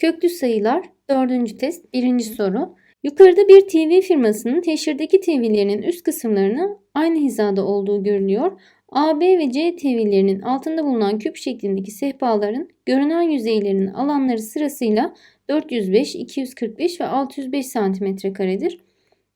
Köklü sayılar 4. test 1. soru. Yukarıda bir TV firmasının teşhirdeki TV'lerinin üst kısımlarının aynı hizada olduğu görülüyor. A, B ve C TV'lerinin altında bulunan küp şeklindeki sehpaların görünen yüzeylerinin alanları sırasıyla 405, 245 ve 605 cm karedir.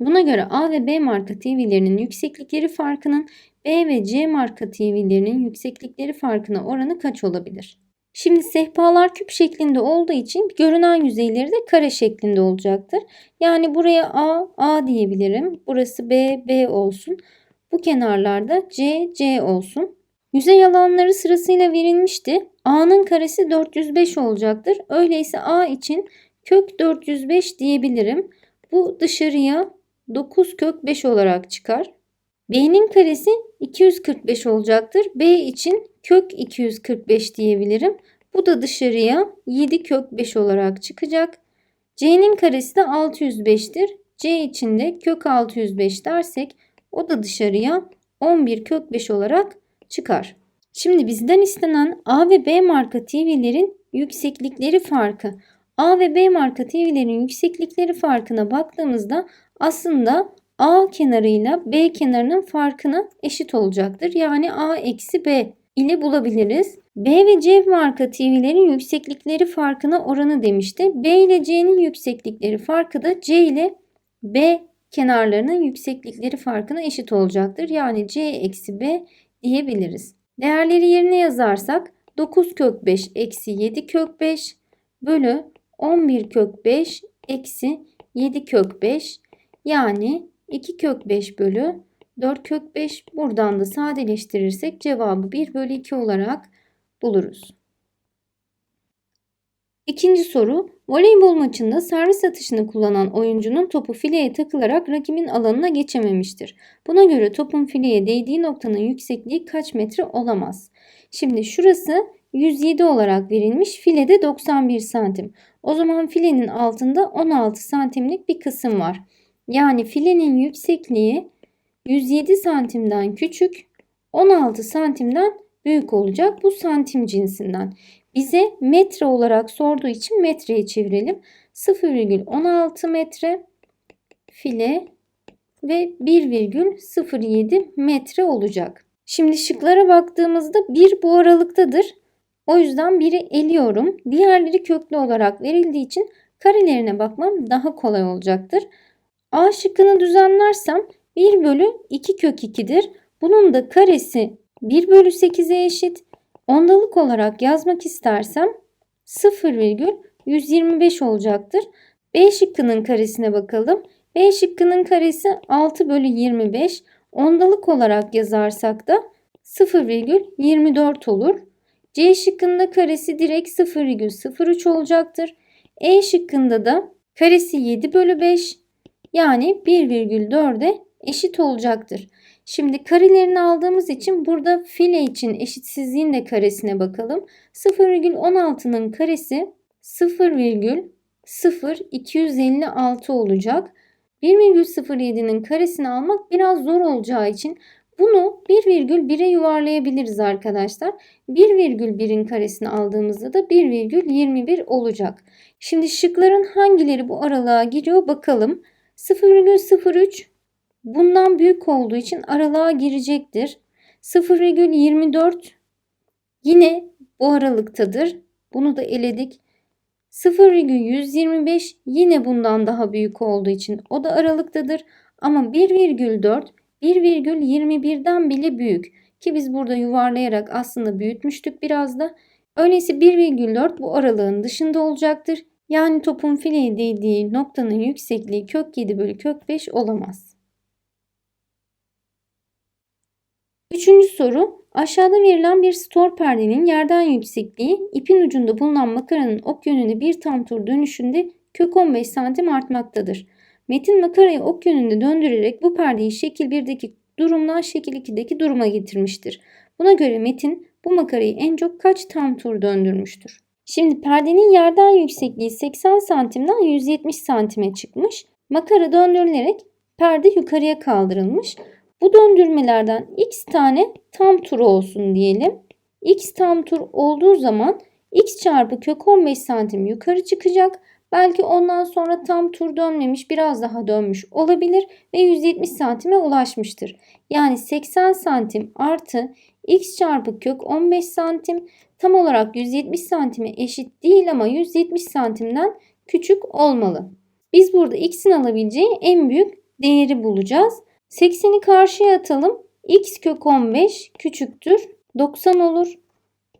Buna göre A ve B marka TV'lerinin yükseklikleri farkının B ve C marka TV'lerinin yükseklikleri farkına oranı kaç olabilir? Şimdi sehpalar küp şeklinde olduğu için görünen yüzeyleri de kare şeklinde olacaktır. Yani buraya A, A diyebilirim. Burası B, B olsun. Bu kenarlarda C, C olsun. Yüzey alanları sırasıyla verilmişti. A'nın karesi 405 olacaktır. Öyleyse A için kök 405 diyebilirim. Bu dışarıya 9 kök 5 olarak çıkar. B'nin karesi 245 olacaktır. B için kök 245 diyebilirim. Bu da dışarıya 7 kök 5 olarak çıkacak. C'nin karesi de 605'tir. C için de kök 605 dersek o da dışarıya 11 kök 5 olarak çıkar. Şimdi bizden istenen A ve B marka TV'lerin yükseklikleri farkı. A ve B marka TV'lerin yükseklikleri farkına baktığımızda aslında A kenarıyla B kenarının farkına eşit olacaktır. Yani A eksi B ile bulabiliriz. B ve C marka TV'lerin yükseklikleri farkına oranı demişti. B ile C'nin yükseklikleri farkı da C ile B kenarlarının yükseklikleri farkına eşit olacaktır. Yani C eksi B diyebiliriz. Değerleri yerine yazarsak 9 kök 5 eksi 7 kök 5 bölü 11 kök 5 eksi 7 kök 5 yani 2 kök 5 bölü 4 kök 5 buradan da sadeleştirirsek cevabı 1 bölü 2 olarak buluruz. İkinci soru. Voleybol maçında servis atışını kullanan oyuncunun topu fileye takılarak rakibin alanına geçememiştir. Buna göre topun fileye değdiği noktanın yüksekliği kaç metre olamaz? Şimdi şurası 107 olarak verilmiş. Filede 91 santim. O zaman filenin altında 16 santimlik bir kısım var. Yani filenin yüksekliği 107 santimden küçük, 16 santimden büyük olacak. Bu santim cinsinden. Bize metre olarak sorduğu için metreye çevirelim. 0,16 metre file ve 1,07 metre olacak. Şimdi şıklara baktığımızda 1 bu aralıktadır. O yüzden 1'i eliyorum. Diğerleri köklü olarak verildiği için karelerine bakmam daha kolay olacaktır. A şıkkını düzenlersem 1 bölü 2 kök 2'dir. Bunun da karesi 1 bölü 8'e eşit. Ondalık olarak yazmak istersem 0,125 olacaktır. B şıkkının karesine bakalım. B şıkkının karesi 6 bölü 25. Ondalık olarak yazarsak da 0,24 olur. C şıkkında karesi direkt 0,03 olacaktır. E şıkkında da karesi 7 bölü 5 yani 1,4'e eşit olacaktır. Şimdi karelerini aldığımız için burada file için eşitsizliğin de karesine bakalım. 0,16'nın karesi 0,0256 olacak. 1,07'nin karesini almak biraz zor olacağı için bunu 1,1'e yuvarlayabiliriz arkadaşlar. 1,1'in karesini aldığımızda da 1,21 olacak. Şimdi şıkların hangileri bu aralığa giriyor bakalım. 0,03 bundan büyük olduğu için aralığa girecektir. 0,24 yine bu aralıktadır. Bunu da eledik. 0,125 yine bundan daha büyük olduğu için o da aralıktadır. Ama 1,4 1,21'den bile büyük. Ki biz burada yuvarlayarak aslında büyütmüştük biraz da. Öyleyse 1,4 bu aralığın dışında olacaktır. Yani topun fileye değdiği noktanın yüksekliği kök 7 bölü kök 5 olamaz. Üçüncü soru. Aşağıda verilen bir stor perdenin yerden yüksekliği ipin ucunda bulunan makaranın ok yönünde bir tam tur dönüşünde kök 15 santim artmaktadır. Metin makarayı ok yönünde döndürerek bu perdeyi şekil 1'deki durumdan şekil 2'deki duruma getirmiştir. Buna göre Metin bu makarayı en çok kaç tam tur döndürmüştür? Şimdi perdenin yerden yüksekliği 80 santimden 170 santime çıkmış. Makara döndürülerek perde yukarıya kaldırılmış. Bu döndürmelerden x tane tam tur olsun diyelim. x tam tur olduğu zaman x çarpı kök 15 santim yukarı çıkacak. Belki ondan sonra tam tur dönmemiş biraz daha dönmüş olabilir ve 170 santime ulaşmıştır. Yani 80 santim artı x çarpı kök 15 santim tam olarak 170 santime eşit değil ama 170 santimden küçük olmalı. Biz burada x'in alabileceği en büyük değeri bulacağız. 80'i karşıya atalım. x kök 15 küçüktür 90 olur.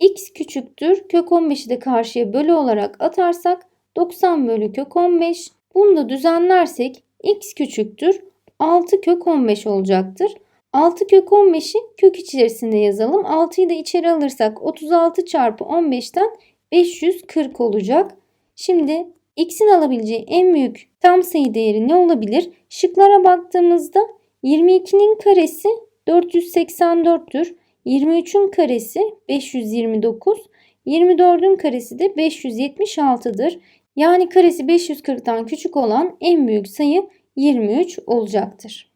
x küçüktür kök 15'i de karşıya bölü olarak atarsak 90 bölü kök 15. Bunu da düzenlersek x küçüktür 6 kök 15 olacaktır. 6 kök 15'i kök içerisinde yazalım. 6'yı da içeri alırsak 36 çarpı 15'ten 540 olacak. Şimdi x'in alabileceği en büyük tam sayı değeri ne olabilir? Şıklara baktığımızda 22'nin karesi 484'tür. 23'ün karesi 529. 24'ün karesi de 576'dır. Yani karesi 540'tan küçük olan en büyük sayı 23 olacaktır.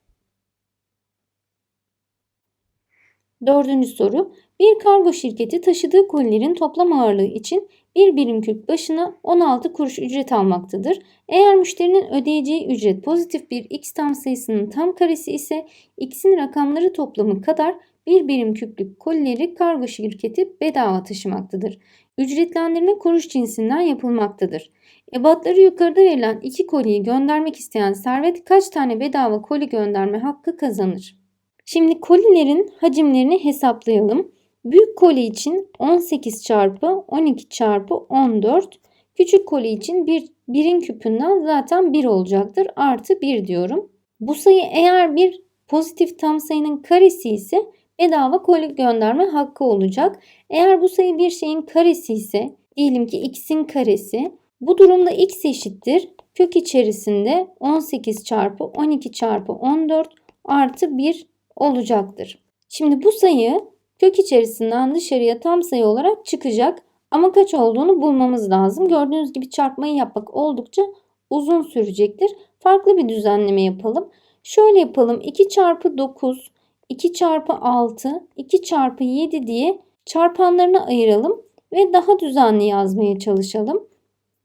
Dördüncü soru. Bir kargo şirketi taşıdığı kolilerin toplam ağırlığı için bir birim kürk başına 16 kuruş ücret almaktadır. Eğer müşterinin ödeyeceği ücret pozitif bir x tam sayısının tam karesi ise x'in rakamları toplamı kadar bir birim küplük kolileri kargo şirketi bedava taşımaktadır. Ücretlendirme kuruş cinsinden yapılmaktadır. Ebatları yukarıda verilen iki koliyi göndermek isteyen servet kaç tane bedava koli gönderme hakkı kazanır? Şimdi kolilerin hacimlerini hesaplayalım. Büyük koli için 18 çarpı 12 çarpı 14. Küçük koli için bir, birin küpünden zaten 1 olacaktır. Artı 1 diyorum. Bu sayı eğer bir pozitif tam sayının karesi ise bedava koli gönderme hakkı olacak. Eğer bu sayı bir şeyin karesi ise diyelim ki x'in karesi. Bu durumda x eşittir. Kök içerisinde 18 çarpı 12 çarpı 14 artı 1 olacaktır. Şimdi bu sayı kök içerisinden dışarıya tam sayı olarak çıkacak. Ama kaç olduğunu bulmamız lazım. Gördüğünüz gibi çarpmayı yapmak oldukça uzun sürecektir. Farklı bir düzenleme yapalım. Şöyle yapalım. 2 çarpı 9, 2 çarpı 6, 2 çarpı 7 diye çarpanlarını ayıralım ve daha düzenli yazmaya çalışalım.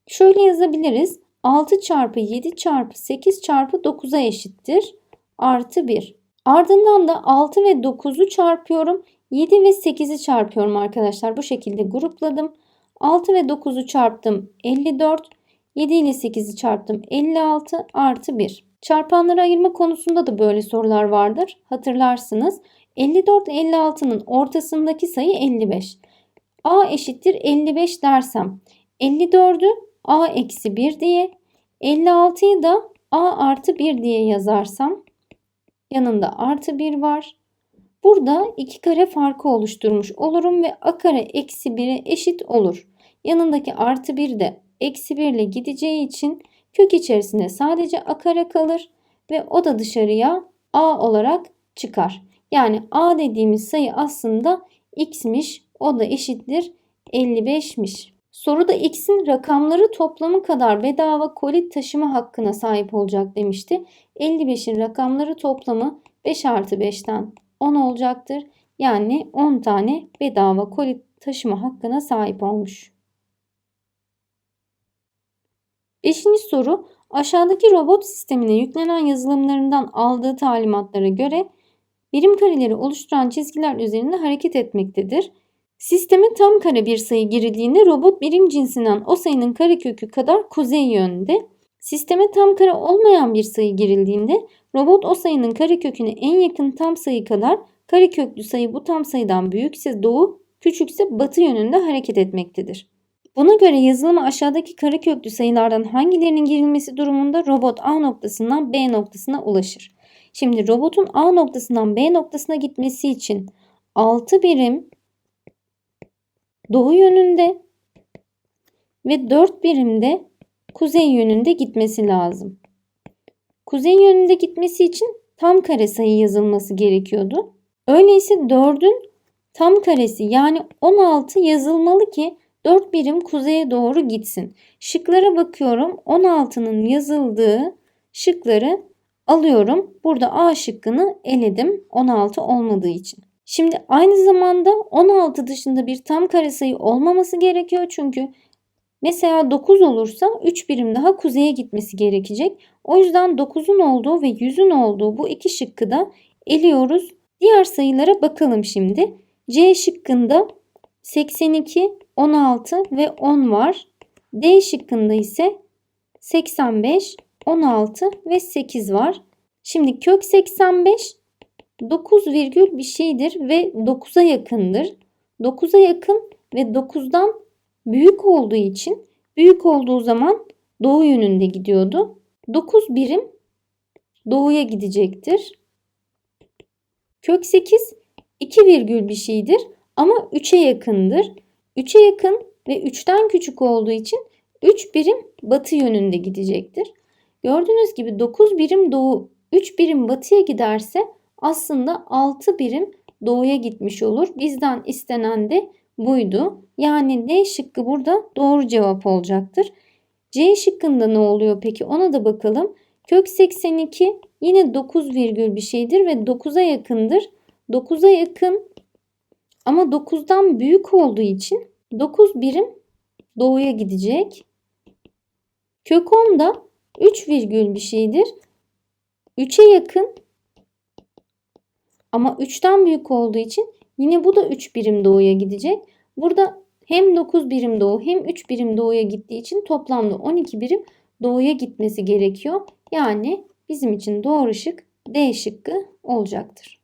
Şöyle yazabiliriz. 6 çarpı 7 çarpı 8 çarpı 9'a eşittir. Artı 1. Ardından da 6 ve 9'u çarpıyorum. 7 ve 8'i çarpıyorum arkadaşlar. Bu şekilde grupladım. 6 ve 9'u çarptım 54. 7 ile 8'i çarptım 56 artı 1. Çarpanları ayırma konusunda da böyle sorular vardır. Hatırlarsınız. 54 ile 56'nın ortasındaki sayı 55. A eşittir 55 dersem 54'ü A eksi 1 diye 56'yı da A artı 1 diye yazarsam yanında artı 1 var. Burada iki kare farkı oluşturmuş olurum ve a kare eksi 1'e eşit olur. Yanındaki artı 1 de eksi 1 ile gideceği için kök içerisinde sadece a kare kalır ve o da dışarıya a olarak çıkar. Yani a dediğimiz sayı aslında x'miş o da eşittir 55'miş. Soruda x'in rakamları toplamı kadar bedava kolit taşıma hakkına sahip olacak demişti. 55'in rakamları toplamı 5 artı 5'ten 10 olacaktır. Yani 10 tane bedava kolit taşıma hakkına sahip olmuş. Beşinci soru aşağıdaki robot sistemine yüklenen yazılımlarından aldığı talimatlara göre birim kareleri oluşturan çizgiler üzerinde hareket etmektedir. Sisteme tam kare bir sayı girildiğinde robot birim cinsinden o sayının karekökü kadar kuzey yönde. Sisteme tam kare olmayan bir sayı girildiğinde robot o sayının kareköküne en yakın tam sayı kadar kareköklü sayı bu tam sayıdan büyükse doğu, küçükse batı yönünde hareket etmektedir. Buna göre yazılıma aşağıdaki kareköklü sayılardan hangilerinin girilmesi durumunda robot A noktasından B noktasına ulaşır. Şimdi robotun A noktasından B noktasına gitmesi için 6 birim doğu yönünde ve 4 birimde kuzey yönünde gitmesi lazım. Kuzey yönünde gitmesi için tam kare sayı yazılması gerekiyordu. Öyleyse 4'ün tam karesi yani 16 yazılmalı ki 4 birim kuzeye doğru gitsin. Şıklara bakıyorum. 16'nın yazıldığı şıkları alıyorum. Burada A şıkkını eledim 16 olmadığı için. Şimdi aynı zamanda 16 dışında bir tam karesayı olmaması gerekiyor. Çünkü mesela 9 olursa 3 birim daha kuzeye gitmesi gerekecek. O yüzden 9'un olduğu ve 100'ün olduğu bu iki şıkkı da eliyoruz. Diğer sayılara bakalım şimdi. C şıkkında 82, 16 ve 10 var. D şıkkında ise 85, 16 ve 8 var. Şimdi kök 85 9 virgül bir şeydir ve 9'a yakındır. 9'a yakın ve 9'dan büyük olduğu için büyük olduğu zaman doğu yönünde gidiyordu. 9 birim doğuya gidecektir. Kök 8 2 virgül bir şeydir ama 3'e yakındır. 3'e yakın ve 3'ten küçük olduğu için 3 birim batı yönünde gidecektir. Gördüğünüz gibi 9 birim doğu 3 birim batıya giderse aslında 6 birim doğuya gitmiş olur. Bizden istenen de buydu. Yani D şıkkı burada doğru cevap olacaktır. C şıkkında ne oluyor peki ona da bakalım. Kök 82 yine 9 virgül bir şeydir ve 9'a yakındır. 9'a yakın ama 9'dan büyük olduğu için 9 birim doğuya gidecek. Kök 10 da 3 virgül bir şeydir. 3'e yakın ama 3'ten büyük olduğu için yine bu da 3 birim doğuya gidecek. Burada hem 9 birim doğu hem 3 birim doğuya gittiği için toplamda 12 birim doğuya gitmesi gerekiyor. Yani bizim için doğru şık D şıkkı olacaktır.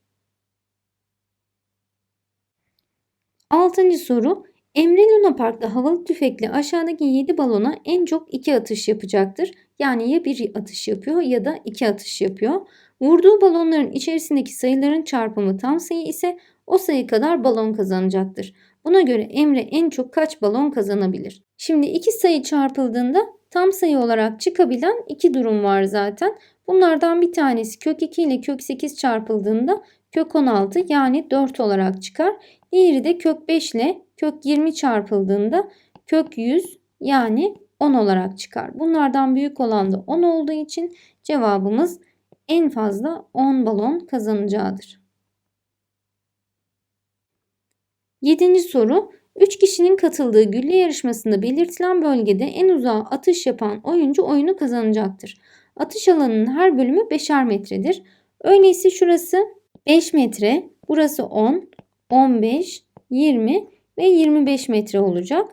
Altıncı soru. Emre Luna Park'ta havalı tüfekle aşağıdaki 7 balona en çok 2 atış yapacaktır. Yani ya bir atış yapıyor ya da 2 atış yapıyor. Vurduğu balonların içerisindeki sayıların çarpımı tam sayı ise o sayı kadar balon kazanacaktır. Buna göre Emre en çok kaç balon kazanabilir? Şimdi iki sayı çarpıldığında tam sayı olarak çıkabilen iki durum var zaten. Bunlardan bir tanesi kök 2 ile kök 8 çarpıldığında kök 16 yani 4 olarak çıkar. Diğeri de kök 5 ile kök 20 çarpıldığında kök 100 yani 10 olarak çıkar. Bunlardan büyük olan da 10 olduğu için cevabımız en fazla 10 balon kazanacağıdır. Yedinci soru. 3 kişinin katıldığı gülle yarışmasında belirtilen bölgede en uzağa atış yapan oyuncu oyunu kazanacaktır. Atış alanının her bölümü 5'er metredir. Öyleyse şurası 5 metre, burası 10, 15, 20 ve 25 metre olacak.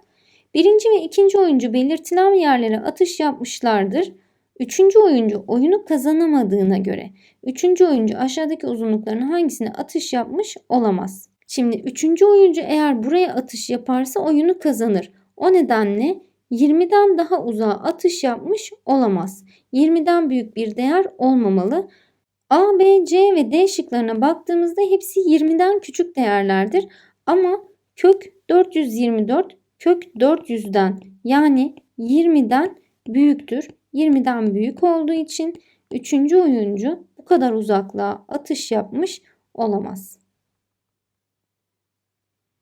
Birinci ve ikinci oyuncu belirtilen yerlere atış yapmışlardır. Üçüncü oyuncu oyunu kazanamadığına göre üçüncü oyuncu aşağıdaki uzunlukların hangisine atış yapmış olamaz. Şimdi üçüncü oyuncu eğer buraya atış yaparsa oyunu kazanır. O nedenle 20'den daha uzağa atış yapmış olamaz. 20'den büyük bir değer olmamalı. A, B, C ve D şıklarına baktığımızda hepsi 20'den küçük değerlerdir. Ama kök 424 kök 400'den yani 20'den büyüktür. 20'den büyük olduğu için 3. oyuncu bu kadar uzaklığa atış yapmış olamaz.